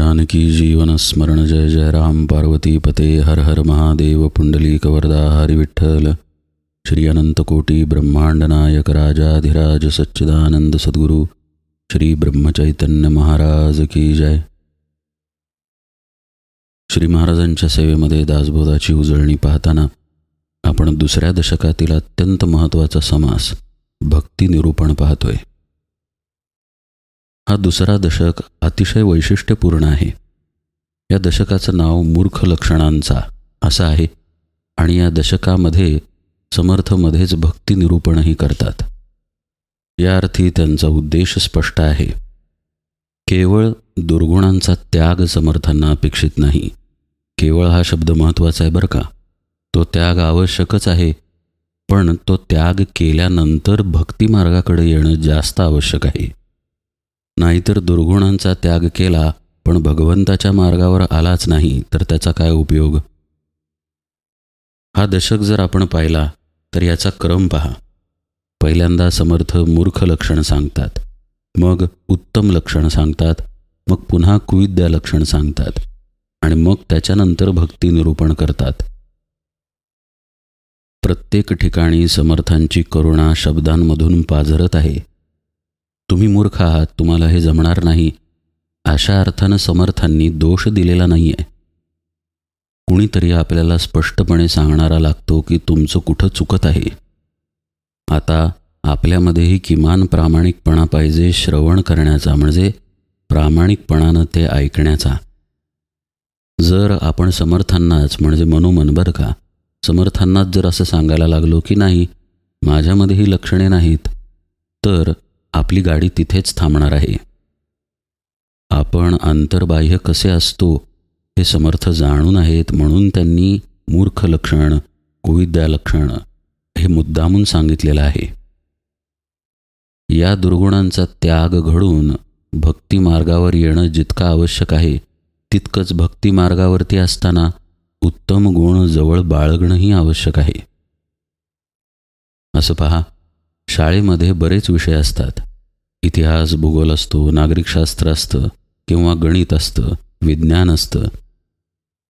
जानकी जीवन स्मरण जय जय राम पार्वती पते हर हर महादेव पुंडली कवरदा हरिविठ्ठल श्री अनंत कोटी ब्रह्मांड नायक राजाधिराज सच्चिदानंद सद्गुरू श्री ब्रह्मचैतन्य महाराज की जय। श्री महाराजांच्या सेवेमध्ये दासबोधाची उजळणी पाहताना आपण दुसऱ्या दशकातील अत्यंत महत्त्वाचा समास भक्ती निरूपण पाहतोय. हा दुसरा दशक अतिशय वैशिष्ट्यपूर्ण आहे. या दशकाचं नाव मूर्ख लक्षणांचा असं आहे आणि या दशकामध्ये समर्थमध्येच भक्ती निरूपणही करतात. या अर्थी त्यांचा उद्देश स्पष्ट आहे. केवळ दुर्गुणांचा त्याग समर्थांना अपेक्षित नाही. केवळ हा शब्द महत्त्वाचा आहे बरं का? तो त्याग आवश्यकच आहे पण तो त्याग केल्यानंतर भक्तिमार्गाकडे येणं जास्त आवश्यक आहे. नाहीतर दुर्गुणांचा त्याग केला पण भगवंताच्या मार्गावर आलाच नाही तर त्याचा काय उपयोग? हा दशक जर आपण पाहिला तर याचा क्रम पहा. पहिल्यांदा समर्थ मूर्ख लक्षण सांगतात. मग उत्तम लक्षण सांगतात. मग पुन्हा कुविद्या लक्षण सांगतात. आणि मग त्याच्यानंतर भक्ती निरूपण करतात. प्रत्येक ठिकाणी समर्थांची करुणा शब्दांमधून पाझरत आहे. तुम्ही मूर्ख आहात तुम्हाला हे जमणार नाही. अशा अर्थानं समर्थांनी दोष दिलेला नाही आहे कुणीतरी आपल्याला स्पष्टपणे सांगणारा लागतो की तुमचं कुठं चुकत आहे. आता आपल्यामध्येही किमान प्रामाणिकपणा पाहिजे श्रवण करण्याचा म्हणजे प्रामाणिकपणानं ते ऐकण्याचा. जर आपण समर्थांनाच म्हणजे मनोमन बरं का समर्थांनाच जर असं सांगायला लागलो की नाही माझ्यामध्येही लक्षणे नाहीत तर आपली गाडी तिथेच थांबणार आहे. आपण अंतर्बाह्य कसे असतो हे समर्थ जाणून आहेत म्हणून त्यांनी मूर्ख लक्षण कुविद्या लक्षण हे मुद्दामून सांगितलेलं आहे. या दुर्गुणांचा त्याग घडून भक्तिमार्गावर येणं जितकं आवश्यक आहे तितकंच भक्तिमार्गावरती असताना उत्तम गुण जवळ बाळगणंही आवश्यक आहे. असं पहा. शाळेमध्ये बरेच विषय असतात. इतिहास भूगोल असतो नागरिकशास्त्र असतं किंवा गणित असतं विज्ञान असतं.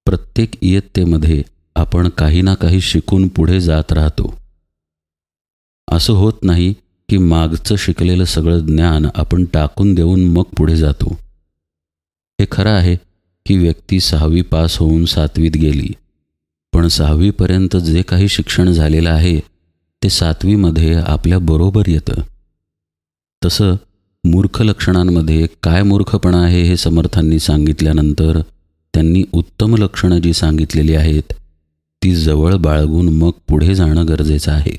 प्रत्येक इयत्तेमध्ये आपण काही ना काही शिकून पुढे जात राहतो. असं होत नाही की मागचं शिकलेलं सगळं ज्ञान आपण टाकून देऊन मग पुढे जातो. हे खरं आहे की व्यक्ती सहावी पास होऊन सातवीत गेली. पण सहावीपर्यंत जे काही शिक्षण झालेलं आहे ते सातवीमध्ये आपल्याबरोबर येतं. तसं मूर्ख लक्षणांमध्ये काय मूर्खपणा आहे हे समर्थांनी सांगितल्यानंतर त्यांनी उत्तम लक्षणं जी सांगितलेली आहेत ती जवळ बाळगून मग पुढे जाणं गरजेचं आहे.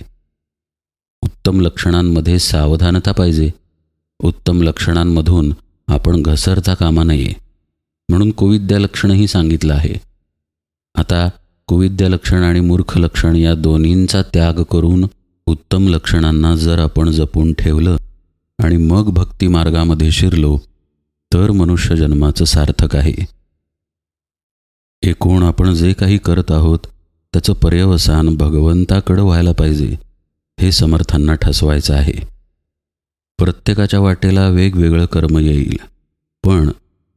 उत्तम लक्षणांमध्ये सावधानता पाहिजे. उत्तम लक्षणांमधून आपण घसरता कामा नये. म्हणून कोविद्या लक्षणही सांगितलं आहे. आता कुविद्य लक्षण आणि मूर्ख लक्षण या दोन्हींचा त्याग करून उत्तम लक्षणांना जर आपण जपून ठेवलं आणि मग भक्ती मार्गामध्ये शिरलो तर मनुष्य जन्माचं सार्थक आहे. एकूण आपण जे काही करत आहोत त्याचं पर्यवसान भगवंताकडं व्हायला पाहिजे हे समर्थांना ठसवायचं आहे. प्रत्येकाच्या वाटेला वेगवेगळं कर्म येईल पण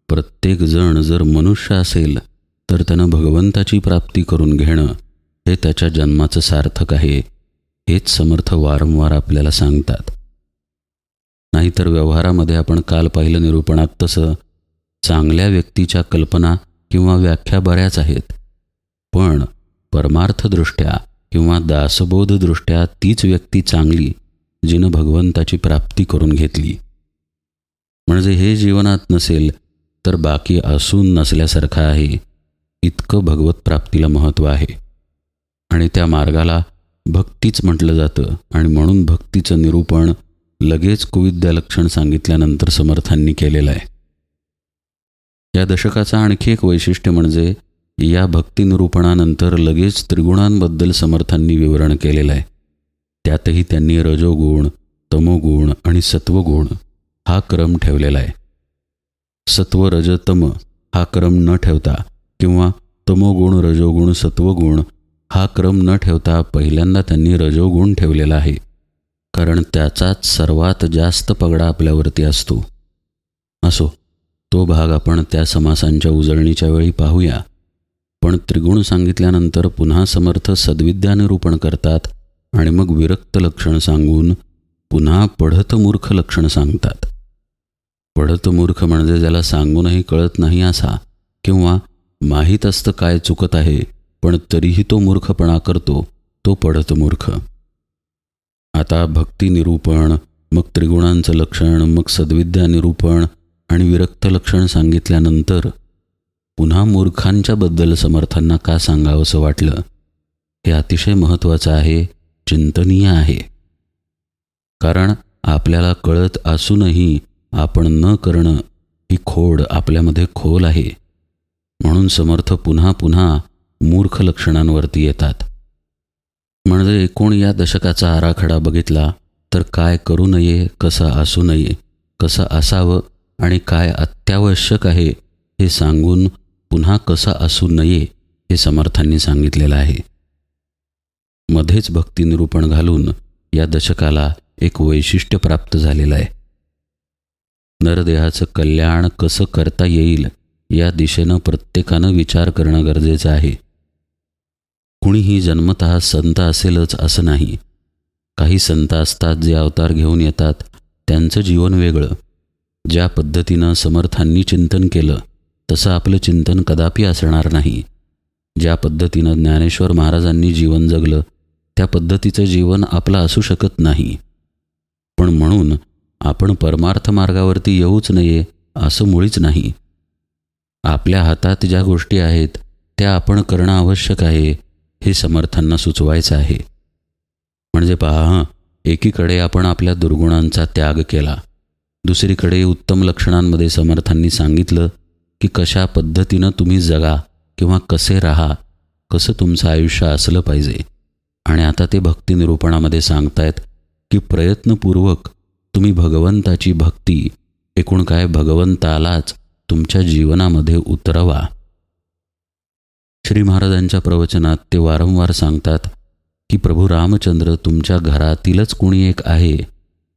प्रत्येकजण जर मनुष्य असेल तर त्यानं भगवंताची प्राप्ती करून घेणं हे त्याच्या जन्माचं सार्थक आहे हेच समर्थ वारंवार आपल्याला सांगतात. नाहीतर व्यवहारामध्ये आपण काल पाहिलं निरूपणात तसं चांगल्या व्यक्तीच्या कल्पना किंवा व्याख्या बऱ्याच आहेत पण परमार्थदृष्ट्या किंवा दासबोधदृष्ट्या तीच व्यक्ती चांगली जिनं भगवंताची प्राप्ती करून घेतली. म्हणजे हे जीवनात नसेल तर बाकी असून नसल्यासारखं आहे. इतकं भगवत प्राप्तीला महत्त्व आहे. आणि त्या मार्गाला भक्तीच म्हटलं जातं. आणि म्हणून भक्तीचं निरूपण लगेच कुविद्यालक्षण सांगितल्यानंतर समर्थांनी केलेलं आहे. या दशकाचं आणखी एक वैशिष्ट्य म्हणजे या भक्तिनिरूपणानंतर लगेच त्रिगुणांबद्दल समर्थांनी विवरण केलेलं आहे. त्यातही त्यांनी रजोगुण तमोगुण आणि सत्वगुण हा क्रम ठेवलेला आहे. सत्व रजतम हा क्रम न ठेवता किंवा तमोगुण रजोगुण सत्वगुण हा क्रम न ठेवता पहिल्यांदा त्यांनी रजोगुण ठेवलेला आहे. कारण त्याचाच सर्वात जास्त पगडा आपल्यावरती असतो. असो तो भाग आपण त्या समासांच्या उजळणीच्या वेळी पाहूया. पण त्रिगुण सांगितल्यानंतर पुन्हा समर्थ सद्विद्यानिरूपण करतात आणि मग विरक्त लक्षण सांगून पुन्हा पढत मूर्ख लक्षण सांगतात. पढत मूर्ख म्हणजे ज्याला सांगूनही कळत नाही असा किंवा माहीत असतं काय चुकत आहे पण तरीही तो मूर्खपणा करतो तो पडत मूर्ख. आता भक्ती निरूपण मग त्रिगुणांचं लक्षण मग सद्विद्या निरूपण आणि विरक्त लक्षण सांगितल्यानंतर पुन्हा मूर्खांच्याबद्दल समर्थांना का सांगावंसं वाटलं? हे अतिशय महत्त्वाचं आहे चिंतनीय आहे. कारण आपल्याला कळत असूनही आपण न करणं ही खोड आपल्यामध्ये खोल आहे. म्हणून समर्थ पुन्हा पुन्हा मूर्ख लक्षणांवरती येतात. म्हणजे एकूण या दशकाचा आराखडा बघितला तर काय करू नये कसं असू नये कसं असावं आणि काय अत्यावश्यक आहे हे सांगून पुन्हा कसं असू नये हे समर्थांनी सांगितलेलं आहे. मध्येच भक्ती निरूपण घालून या दशकाला एक वैशिष्ट्य प्राप्त झालेलं आहे. नरदेहाचं कल्याण कसं करता येईल या दिशेनं प्रत्येकानं विचार करणं गरजेचं आहे. कुणीही जन्मत संत असेलच असं नाही. काही संत असतात जे अवतार घेऊन येतात. त्यांचं जीवन वेगळं. ज्या पद्धतीनं समर्थांनी चिंतन केलं तसं आपलं चिंतन कदापि असणार नाही. ज्या पद्धतीनं ज्ञानेश्वर महाराजांनी जीवन जगलं त्या पद्धतीचं जीवन आपलं असू शकत नाही. पण म्हणून आपण परमार्थ मार्गावरती येऊच नये असं मुळीच नाही. आपल्या हातात ज्या गोष्टी आहेत त्या आपण करणं आवश्यक आहे हे समर्थांना सुचवायचं आहे. म्हणजे पहा एकीकडे आपण आपल्या दुर्गुणांचा त्याग केला. दुसरीकडे उत्तम लक्षणांमध्ये समर्थांनी सांगितलं की कशा पद्धतीनं तुम्ही जगा किंवा कसे राहा कसं तुमचं आयुष्य असलं पाहिजे. आणि आता ते भक्ती निरूपणामध्ये सांगतायत की प्रयत्नपूर्वक तुम्ही भगवंताची भक्ती एकूण काय भगवंतालाच तुमच्या जीवनामध्ये उतरवा. श्री महाराजांच्या प्रवचनात ते वारंवार सांगतात की प्रभू रामचंद्र तुमच्या घरातीलच कुणी एक आहे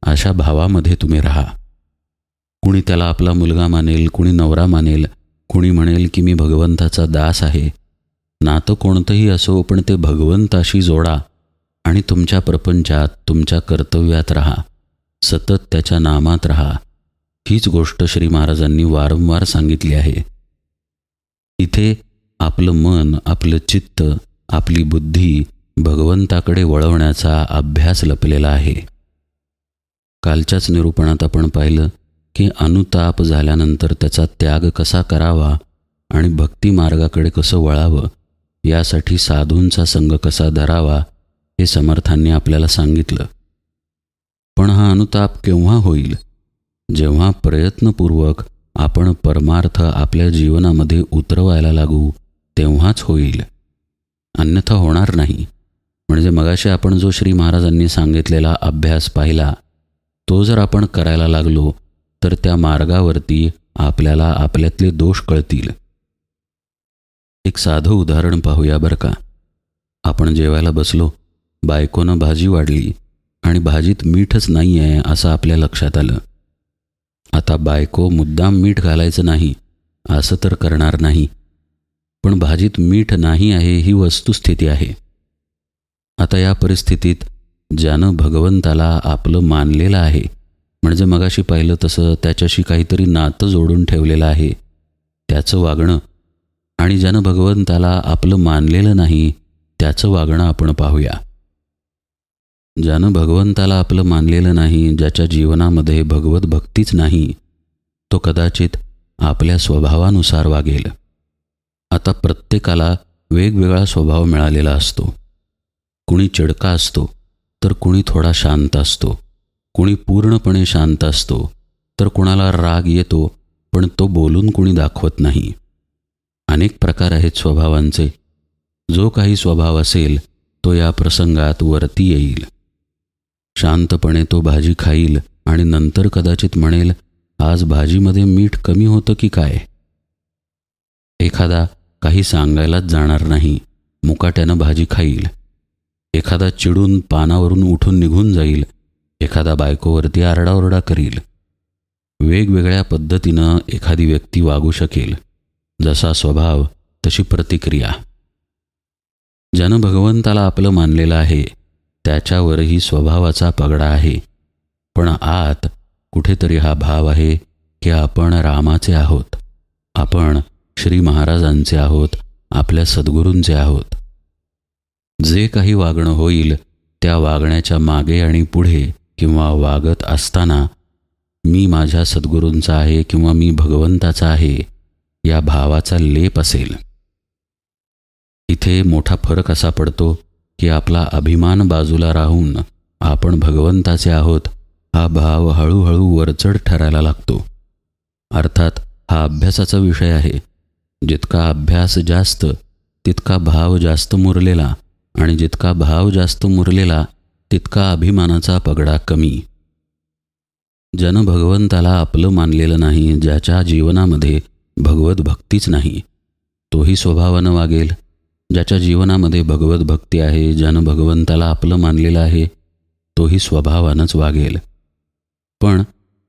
अशा भावामध्ये तुम्ही राहा. कुणी त्याला आपला मुलगा मानेल कुणी नवरा मानेल कुणी म्हणेल की मी भगवंताचा दास आहे. नातं कोणतंही असो पण ते भगवंताशी जोडा आणि तुमच्या प्रपंचात तुमच्या कर्तव्यात राहा. सतत त्याच्या नामात राहा. हीच गोष्ट श्री महाराजांनी वारंवार सांगितली आहे. इथे आपलं मन आपलं चित्त आपली बुद्धी भगवंताकडे वळवण्याचा अभ्यास लपलेला आहे. कालच्याच निरूपणात आपण पाहिलं की अनुताप झाल्यानंतर त्याचा त्याग कसा करावा आणि भक्ती मार्गाकडे कसं वळावं यासाठी साधूंचा संघ कसा धरावा हे समर्थांनी आपल्याला सांगितलं. पण हा अनुताप केव्हा होईल? जेव्हा प्रयत्नपूर्वक आपण परमार्थ आपल्या जीवनामध्ये उतरवायला लागू तेव्हाच होईल. अन्यथा होणार नाही. म्हणजे मगाशी आपण जो श्री महाराजांनी सांगितलेला अभ्यास पाहिला तो जर आपण करायला लागलो तर त्या मार्गावरती आपल्याला आपल्यातले दोष कळतील. एक साधं उदाहरण पाहूया बरं का. आपण जेवायला बसलो बायकोनं भाजी वाढली आणि भाजीत मीठच नाही आहे असं आपल्या लक्षात आलं. आता बायको मुद्दाम मीठ घालायचं नाही असं तर करणार नाही. पण भाजीत मीठ नाही आहे ही वस्तुस्थिती आहे. आता या परिस्थितीत ज्यानं भगवंताला आपलं मानलेलं आहे म्हणजे मगाशी पाहिलं तसं त्याच्याशी काहीतरी नातं जोडून ठेवलेलं आहे त्याचं वागणं. आणि ज्यानं भगवंताला आपलं मानलेलं नाही त्याचं वागणं आपण पाहूया. ज्यानं भगवंताला आपलं मानलेलं नाही ज्याच्या जीवनामध्ये भगवत भक्तीच नाही तो कदाचित आपल्या स्वभावानुसार वागेल. आता प्रत्येकाला वेगवेगळा स्वभाव मिळालेला असतो. कुणी चिडका असतो तर कुणी थोडा शांत असतो. कुणी पूर्णपणे शांत असतो तर कुणाला राग येतो पण तो बोलून कुणी दाखवत नाही. अनेक प्रकार आहेत स्वभावांचे. जो काही स्वभाव असेल तो या प्रसंगात वरती येईल. शांतपणे तो भाजी खाईल आणि नंतर कदाचित म्हणेल आज भाजीमध्ये मीठ कमी होतं की काय? एखादा काही सांगायलाच जाणार नाही. मुकाट्यानं भाजी खाईल. एखादा चिडून पानावरून उठून निघून जाईल. एखादा बायकोवरती आरडाओरडा करील. वेगवेगळ्या पद्धतीनं एखादी व्यक्ती वागू शकेल. जसा स्वभाव तशी प्रतिक्रिया. ज्यानं भगवंताला आपलं मानलेलं आहे त्याच्यावरही स्वभावाचा पगडा आहे. पण आत कुठेतरी हा भाव आहे की आपण रामाचे आहोत. आपण श्री महाराजांचे आहोत आपल्या सद्गुरूंचे आहोत. जे काही वागणं होईल त्या वागण्याच्या मागे आणि पुढे किंवा वागत असताना मी माझ्या सद्गुरूंचा आहे किंवा मी भगवंताचा आहे या भावाचा लेप असेल. इथे मोठा फरक असा पडतो की आपला अभिमान बाजूला राहून आपण भगवंताचे आहोत हा भाव हळूहळू वरचढ ठरायला लागतो. अर्थात हा अभ्यासाचा विषय आहे. जितका अभ्यास जास्त तितका भाव जास्त मुरलेला आणि जितका भाव जास्त मुरलेला तितका अभिमानाचा पगडा कमी. जन भगवंताला आपलं मानलेलं नाही ज्याच्या जीवनामध्ये भगवत भक्तीच नाही तोही स्वभावानं वागेल. ज्याच्या जीवनामध्ये भगवत भक्ती आहे ज्यानं भगवंताला आपलं मानलेलं आहे तोही स्वभावानंच वागेल. पण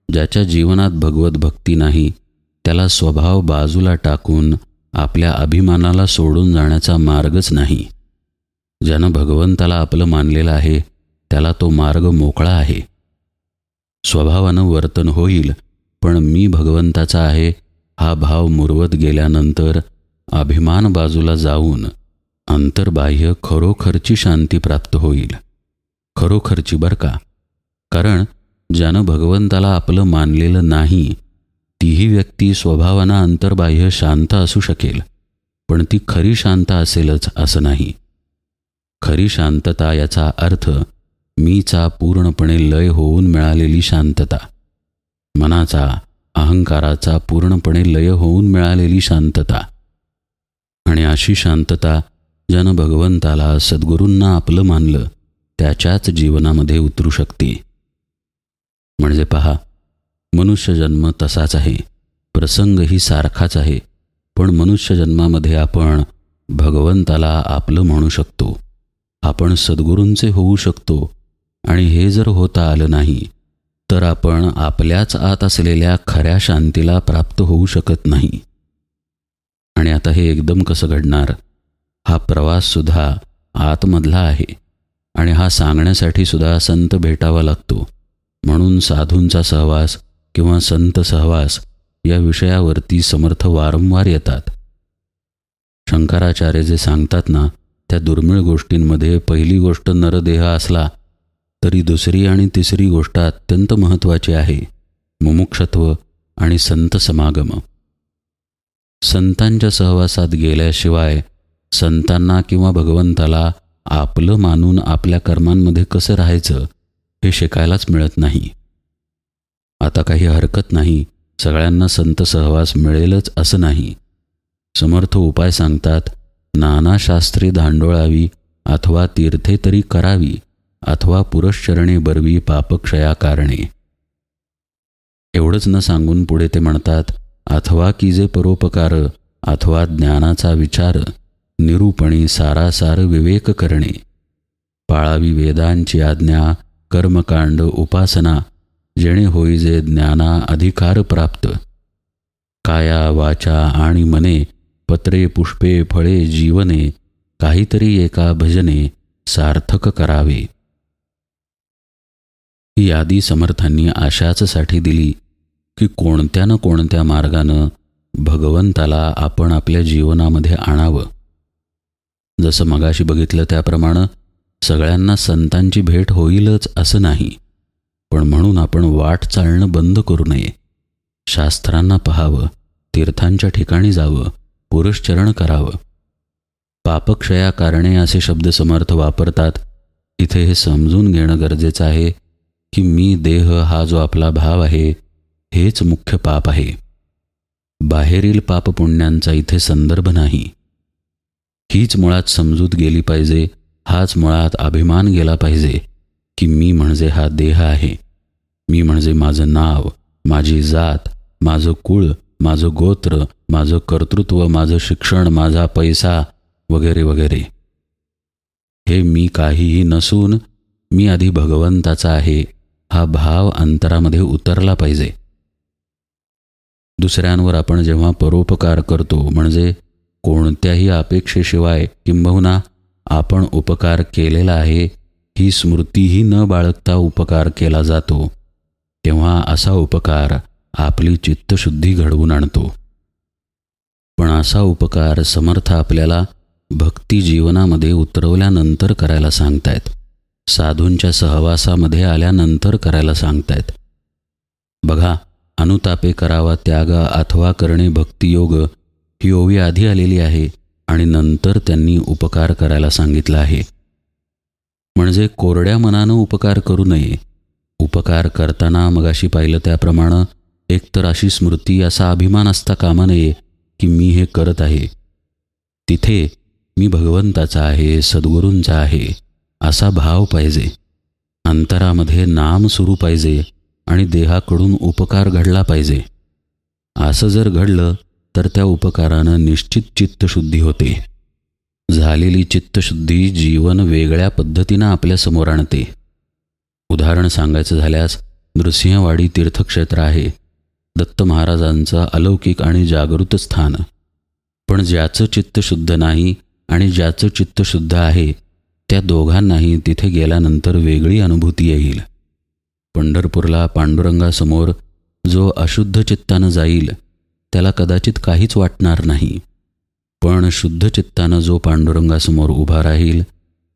ज्याच्या जीवनात भगवत भक्ती नाही त्याला स्वभाव बाजूला टाकून आपल्या अभिमानाला सोडून जाण्याचा मार्गच नाही. ज्यानं भगवंताला आपलं मानलेलं आहे त्याला तो मार्ग मोकळा आहे. स्वभावानं वर्तन होईल पण मी भगवंताचा आहे हा भाव मुरवत गेल्यानंतर अभिमान बाजूला जाऊन अंतर्बाह्य खरोखरची शांती प्राप्त होईल. खरोखरची बरं का? कारण ज्यानं भगवंताला आपलं मानलेलं नाही तीही व्यक्ती स्वभावानं अंतर्बाह्य शांत असू शकेल पण ती खरी शांत असेलच असं नाही. खरी शांतता याचा अर्थ मीचा पूर्णपणे लय होऊन मिळालेली शांतता. मनाचा अहंकाराचा पूर्णपणे लय होऊन मिळालेली शांतता. आणि अशी शांतता ज्यानं भगवंताला सद्गुरूंना आपलं मानलं त्याच्याच जीवनामध्ये उतरू शकते. म्हणजे पहा मनुष्यजन्म तसाच आहे प्रसंगही सारखाच आहे पण मनुष्यजन्मामध्ये आपण भगवंताला आपलं म्हणू शकतो. आपण सद्गुरूंचे होऊ शकतो आणि हे जर होता आलं नाही तर आपण आपल्याच आत असलेल्या खऱ्या शांतीला प्राप्त होऊ शकत नाही. आणि आता हे एकदम कसं घडणार? हा प्रवाससुद्धा आतमधला आहे आणि हा सांगण्यासाठी सुद्धा संत भेटावा लागतो. म्हणून साधूंचा सहवास किंवा संत सहवास या विषयावरती समर्थ वारंवार येतात. शंकराचार्य जे सांगतात ना त्या दुर्मिळ गोष्टींमध्ये पहिली गोष्ट नरदेह असला तरी दुसरी आणि तिसरी गोष्ट अत्यंत महत्त्वाची आहे मुमुक्षत्व आणि संत समागम. संतांच्या सहवासात गेल्याशिवाय संतांना किंवा भगवंताला आपलं मानून आपल्या कर्मांमध्ये कसं राहायचं हे शिकायलाच मिळत नाही. आता काही हरकत नाही. सगळ्यांना संत सहवास मिळेलच असं नाही. समर्थ उपाय सांगतात नानाशास्त्री धांडोळावी अथवा तीर्थे तरी करावी अथवा पुरश्चरणे बरवी पापक्षया कारणे एवढंच न सांगून पुढे ते म्हणतात अथवा की जे परोपकार अथवा ज्ञानाचा विचार निरूपणी सारासार विवेक करणे. पाळावी वेदांची आज्ञा कर्मकांड उपासना जेणे होई जे ज्ञाना अधिकार प्राप्त. काया वाचा आणि मने पत्रे पुष्पे फळे जीवने काहीतरी एका भजने सार्थक करावे. ही यादी समर्थांनी आशाचसाठी दिली की कोणत्या न कोणत्या मार्गानं भगवंताला आपण आपल्या जीवनामध्ये आणावं. जसं मगाशी बघितलं त्याप्रमाणे सगळ्यांना संतांची भेट होईलच असं नाही. पण म्हणून आपण वाट चालणं बंद करू नये. शास्त्रांना पहावं तीर्थांच्या ठिकाणी जावं पुरुषचरण करावं. पापक्षया कारणे असे शब्द समर्थ वापरतात. इथे हे समजून घेणं गरजेचं आहे की मी देह हा जो आपला भाव आहे हेच मुख्य पाप आहे. बाहेरील पाप पुण्यांचा इथे संदर्भ नाही. हीच मुळात समजूत गेली पाहिजे हाच मुळात अभिमान गेला पाहिजे की मी म्हणजे हा देह आहे. मी म्हणजे माझं नाव माझी जात माझं कुळ माझं गोत्र माझं कर्तृत्व माझं शिक्षण माझा पैसा वगैरे वगैरे. हे मी काहीही नसून मी आधी भगवंताचा आहे हा भाव अंतरामध्ये उतरला पाहिजे. दुसऱ्यांवर आपण जेव्हा परोपकार करतो म्हणजे कोणत्याही अपेक्षेशिवाय किंबहुना आपण उपकार केलेला आहे ही स्मृतीही न बाळगता उपकार केला जातो. तेव्हा असा उपकार आपली चित्तशुद्धी घडवून आणतो. पण असा उपकार समर्थ आपल्याला भक्ती जीवनामध्ये उतरवल्यानंतर करायला सांगतायत. साधूंच्या सहवासामध्ये आल्यानंतर करायला सांगतायत. बघा अनुतापे करावा त्याग अथवा करणे भक्तियोग ही ओवी आधी आलेली आहे आणि नंतर त्यांनी उपकार करायला सांगितलं आहे. म्हणजे कोरड्या मनानं उपकार करू नये. उपकार करताना मगाशी पाहिलं त्याप्रमाणे एकतर अशी स्मृती असा अभिमान असता कामा नये की मी हे करत आहे. तिथे मी भगवंताचा आहे सद्गुरूंचा आहे असा भाव पाहिजे. अंतरामध्ये नाम सुरू पाहिजे आणि देहाकडून उपकार घडला पाहिजे. असं जर घडलं तर त्या उपकारानं निश्चित चित्तशुद्धी होते. झालेली चित्तशुद्धी जीवन वेगळ्या पद्धतीनं आपल्यासमोर आणते. उदाहरण सांगायचं झाल्यास नृसिंहवाडी तीर्थक्षेत्र आहे. दत्त महाराजांचं अलौकिक आणि जागृत स्थान. पण ज्याचं चित्त शुद्ध नाही आणि ज्याचं चित्त शुद्ध आहे त्या दोघांनाही तिथे गेल्यानंतर वेगळी अनुभूती येईल. पंढरपूरला पांडुरंगासमोर जो अशुद्ध चित्तानं जाईल त्याला कदाचित काहीच वाटणार नाही. पण शुद्ध चित्तानं जो पांडुरंगासमोर उभा राहील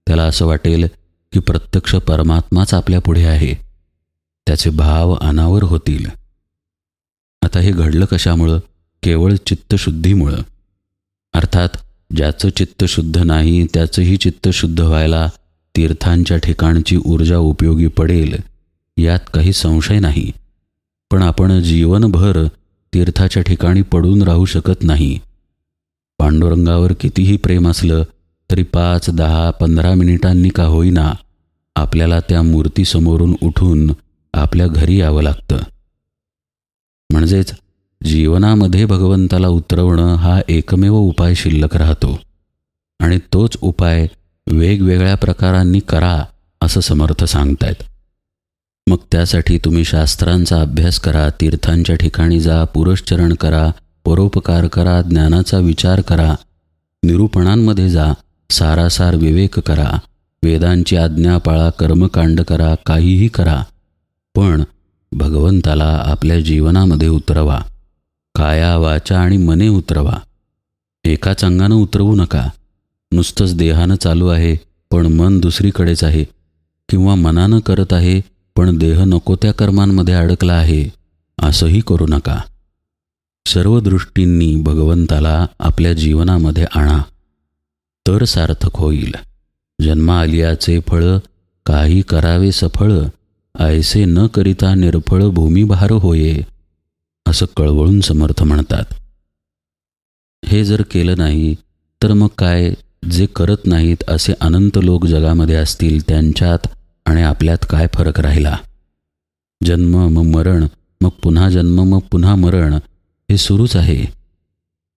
त्याला असं वाटेल की प्रत्यक्ष परमात्माच आपल्या पुढे आहे. त्याचे भाव अनावर होतील. आता हे घडलं कशामुळं? केवळ चित्तशुद्धीमुळं. अर्थात ज्याचं चित्त शुद्ध नाही त्याचंही चित्त शुद्ध व्हायला तीर्थांच्या ठिकाणची ऊर्जा उपयोगी पडेल यात काही संशय नाही. पण आपण जीवनभर तीर्थाच्या ठिकाणी पडून राहू शकत नाही. पांडुरंगावर कितीही प्रेम असलं तरी पाच दहा पंधरा मिनिटांनी का होईना आपल्याला त्या मूर्तीसमोरून उठून आपल्या घरी यावं लागतं. म्हणजेच जीवनामध्ये भगवंताला उतरवणं हा एकमेव उपाय शिल्लक राहतो. आणि तोच उपाय वेगवेगळ्या प्रकारांनी करा असं समर्थ सांगतायत. मग त्यासाठी तुम्ही शास्त्रांचा अभ्यास करा तीर्थांच्या ठिकाणी जा पुरश्चरण करा परोपकार करा ज्ञानाचा विचार करा निरूपणांमध्ये जा सारासार विवेक करा वेदांची आज्ञा पाळा कर्मकांड करा काहीही करा. पण भगवंताला आपल्या जीवनामध्ये उतरवा. काया वाचा आणि मने उतरवा. एकाच अंगानं उतरवू नका. नुसतंच देहानं चालू आहे पण मन दुसरीकडेच आहे किंवा मनानं करत आहे पण देह नको त्या कर्मांमध्ये अडकला आहे असंही करू नका. सर्व दृष्टींनी भगवंताला आपल्या जीवनामध्ये आणा. तर सार्थक होईल. जन्मा आलियाचे फळ काही करावे सफळ ऐसे न करिता निर्फळ भूमिभार होये असं कळवळून समर्थ म्हणतात. हे जर केलं नाही तर मग काय? जे करत नाहीत असे अनंत लोक जगामध्ये असतील त्यांच्यात आणि आपल्यात काय फरक राहिला? जन्म मग मरण मग पुन्हा जन्म मग पुन्हा मरण हे सुरूच आहे.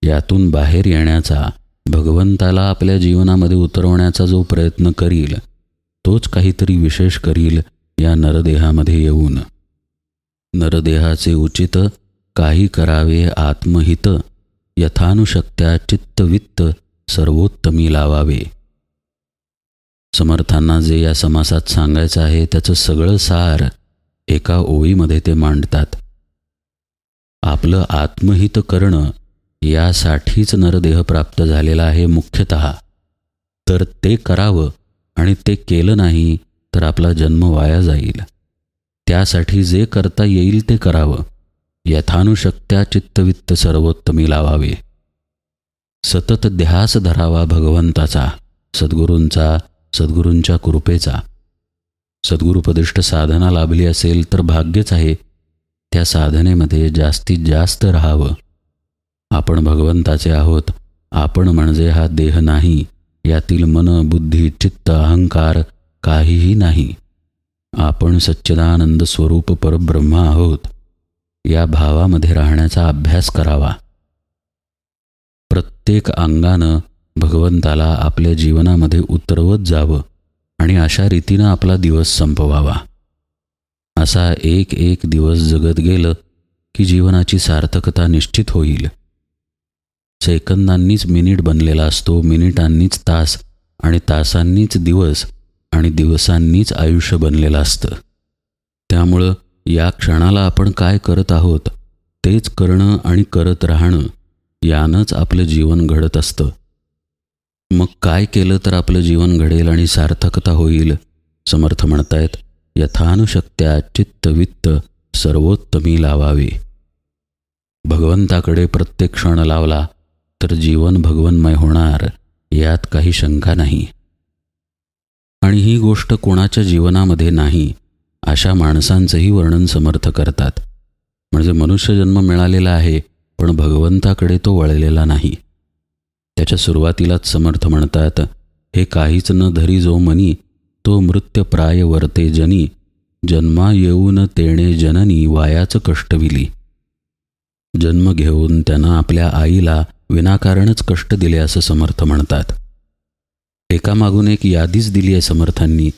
यातून बाहेर येण्याचा भगवंताला आपल्या जीवनामध्ये उतरवण्याचा जो प्रयत्न करील तोच काहीतरी विशेष करील या नरदेहामध्ये येऊन. नरदेहाचे उचित काही करावे आत्महित यथानुशक्त्या चित्तवित्त सर्वोत्तमी लावावे. समर्थांना जे या समासात सांगायचं आहे त्याचं सगळं सार एका ओळीमध्ये ते मांडतात. आपलं आत्महित करणं यासाठीच नरदेह प्राप्त झालेला आहे मुख्यत. तर ते करावं आणि ते केलं नाही तर आपला जन्म वाया जाईल. त्यासाठी जे करता येईल ते करावं. यथानुशक्त्या चित्तवित्त सर्वोत्तमी लावावे. सतत ध्यास धरावा भगवंताचा सद्गुरूंचा सद्गुरूंच्या कृपेचा. सद्गुरुपदिष्ट साधना लाभली असेल तर भाग्यच आहे. त्या साधनेमध्ये जास्तीत जास्त राहावं. आपण भगवंताचे आहोत. आपण म्हणजे हा देह नाही. यातील मन बुद्धी चित्त अहंकार काहीही नाही. आपण सच्चिदानंद स्वरूप परब्रह्म आहोत. या भावामध्ये राहण्याचा अभ्यास करावा. प्रत्येक अंगानं भगवंताला आपल्या जीवनामध्ये उतरवत जावं आणि अशा रीतीनं आपला दिवस संपवावा. असा एक एक दिवस जगत गेलं की जीवनाची सार्थकता निश्चित होईल. सेकंदांनीच मिनिट बनलेला असतो मिनिटांनीच तास आणि तासांनीच दिवस आणि दिवसांनीच आयुष्य बनलेलं असतं. त्यामुळं या क्षणाला आपण काय करत आहोत तेच करणं आणि करत राहणं यानंच आपलं जीवन घडत असतं. मग काय केलं तर आपलं जीवन घडेल आणि सार्थकता होईल? समर्थ म्हणतायत यथानुशक्त्या चित्तवित्त सर्वोत्तमी लावावी. भगवंताकडे प्रत्येक क्षण लावला तर जीवन भगवन्मय होणार यात काही शंका नाही. आणि ही गोष्ट कोणाच्या जीवनामध्ये नाही अशा माणसांचंही वर्णन समर्थ करतात. म्हणजे मनुष्यजन्म मिळालेला आहे पण भगवंताकडे तो वळलेला नाही. त्याच्या सुरुवातीलाच समर्थ म्हणतात हे काहीच न धरी जो मनी तो मृत्यप्राय वर्ते जनी जन्मा येऊन तेणे जननी वायाच कष्टविली जन्म घेऊन त्यानं आपल्या आईला विनाकारणच कष्ट दिले असं समर्थ म्हणतात. एकामागून एक यादीच दिली आहे समर्थांनी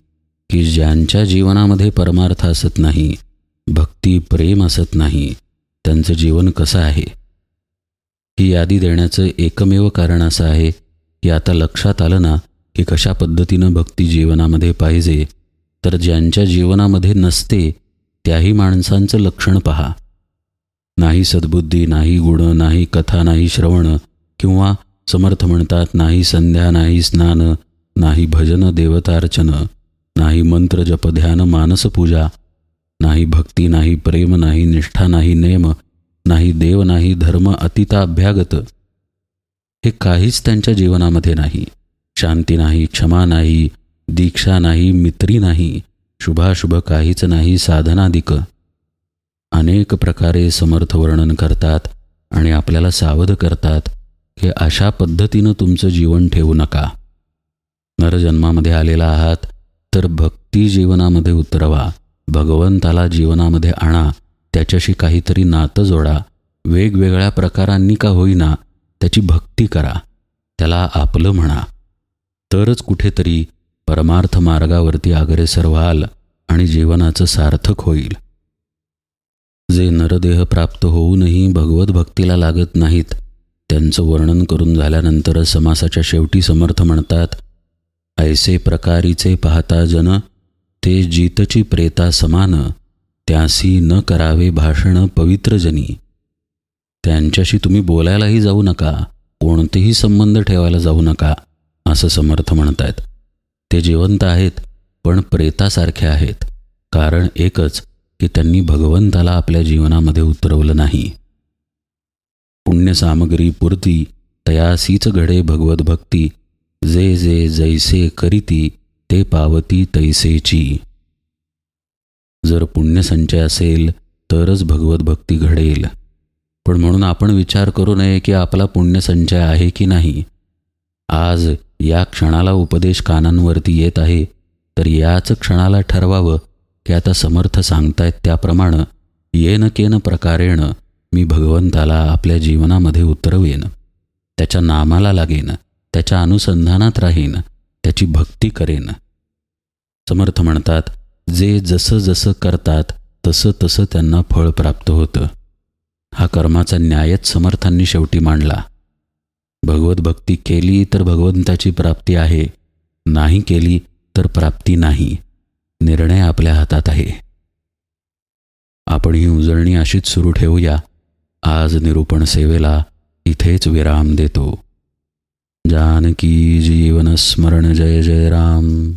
की ज्यांच्या जीवनामध्ये परमार्थ असत नाही भक्ती प्रेम असत नाही त्यांचं जीवन कसं आहे? ही यादी देण्याचं एकमेव कारण असं आहे की आता लक्षात आलं ना की कशा पद्धतीनं भक्ती जीवनामध्ये पाहिजे. तर ज्यांच्या जीवनामध्ये नसते त्याही माणसांचं लक्षण पहा. नाही सद्बुद्धी नाही गुण नाही कथा नाही श्रवण किंवा समर्थ म्हणतात नाही संध्या नाही स्नान नाही भजन देवतार्चन नाही मंत्र जप ध्यान मानसपूजा नाही भक्ती नाही प्रेम नाही निष्ठा नाही नेम नाही देव नाही धर्म अतिताभ्यागत. हे काहीच त्यांच्या जीवनामध्ये नाही. शांती नाही क्षमा नाही दीक्षा नाही मित्री नाही शुभाशुभ काहीच नाही साधनादिक. अनेक प्रकारे समर्थ वर्णन करतात आणि आपल्याला सावध करतात की अशा पद्धतीनं तुमचं जीवन ठेवू नका. नरजन्मामध्ये आलेला आहात तर भक्ती जीवनामध्ये उतरवा. भगवंताला जीवनामध्ये आणा. त्याच्याशी काहीतरी नातं जोडा. वेगवेगळ्या प्रकारांनी का होईना त्याची भक्ती करा. त्याला आपलं म्हणा. तरच कुठेतरी परमार्थ मार्गावरती अग्रेसर व्हाल आणि जीवनाचं सार्थक होईल. जे नरदेह प्राप्त होऊनही भगवत भक्तीला लागत नाहीत त्यांचं वर्णन करून झाल्यानंतर समासाच्या शेवटी समर्थ म्हणतात ऐसे प्रकारीचे पाहता जन ते जीतची प्रेता समान त्यासी न करावे भाषण पवित्रजनी. त्यांच्याशी तुम्ही बोलायलाही जाऊ नका कोणतेही संबंध ठेवायला जाऊ नका असं समर्थ म्हणतायत. ते जिवंत आहेत पण प्रेतासारखे आहेत कारण एकच की त्यांनी भगवंताला आपल्या जीवनामध्ये उतरवलं नाही. पुण्यसामग्री पुरती तयासीच घडे भगवत भक्ती जे जे जैसे करीती ते पावती तैसेची. जर पुण्यसंचय असेल तरच भगवत भक्ती घडेल. पण म्हणून आपण विचार करू नये की आपला पुण्यसंचय आहे की नाही. आज या क्षणाला उपदेश कानांवरती येत आहे तर याच क्षणाला ठरवावं की आता समर्थ सांगतायत त्याप्रमाणे येन केन प्रकारेण मी भगवंताला आपल्या जीवनामध्ये उतरवेन. त्याच्या नामाला लागेन त्याच्या अनुसंधानात राहीन त्याची भक्ती करेन. समर्थ म्हणतात जे जसं जसं करतात तसं तसं त्यांना फळ प्राप्त होतं. हा कर्माचा न्यायच समर्थांनी शेवटी मांडला. भगवत भक्ती केली तर भगवंताची प्राप्ती आहे. नाही केली तर प्राप्ती नाही. निर्णय आपल्या हातात आहे. आपण ही उजळणी अशीच सुरू ठेवूया. आज निरूपण सेवेला इथेच विराम देतो. जानकी जीवन स्मरण जय जय राम.